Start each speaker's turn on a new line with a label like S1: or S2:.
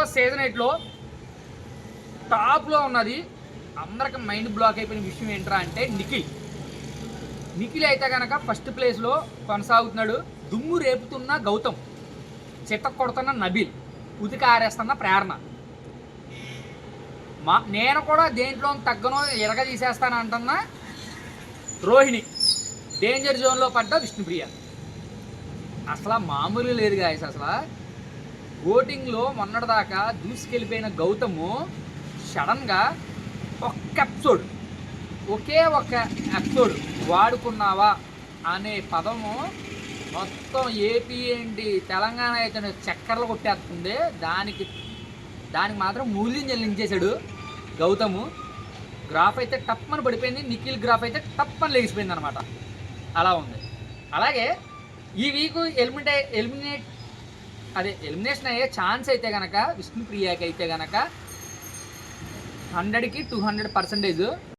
S1: ఎక్కువ సీజన్ ఎయిట్లో టాప్లో ఉన్నది. అందరికి మైండ్ బ్లాక్ అయిపోయిన విషయం ఏంట్రా అంటే నిఖిల్. నిఖిల్ అయితే కనుక ఫస్ట్ ప్లేస్లో కొనసాగుతున్నాడు. దుమ్ము రేపుతున్న గౌతమ్. చిత్త కొడుతున్న నబీల్. ఉతికారేస్తున్న ప్రేరణ. మా నేను కూడా దేంట్లో తగ్గను ఎరగ తీసేస్తాను అంటున్న రోహిణి. డేంజర్ జోన్లో పడ్డ విష్ణుప్రియ. అసలు మామూలు లేదు గాయస్ అసలు. ఓటింగ్లో మొన్నటిదాకా దూసుకెళ్ళిపోయిన గౌతము సడన్గా ఒక్క ఎపిసోడ్ ఒకే ఒక ఎపిసోడ్ వాడుకున్నావా అనే పదము మొత్తం ఏపీ ఏంటి తెలంగాణ అయితే చక్కర్లు కొట్టేస్తుంది. దానికి దానికి మాత్రం మూల్యం చెల్లించేశాడు గౌతము. గ్రాఫ్ అయితే టప్పని పడిపోయింది నిఖిల్ గ్రాఫ్ అయితే టప్పని లేచిపోయింది అనమాట అలా ఉంది. అలాగే ఈ వీక్ ఎలిమినే ఎలిమినేట్ అదే ఎలిమినేషన్ అయ్యే ఛాన్స్ అయితే కనుక విష్ణుప్రియకి అయితే కనుక హండ్రెడ్కి టూ హండ్రెడ్ పర్సెంటేజ్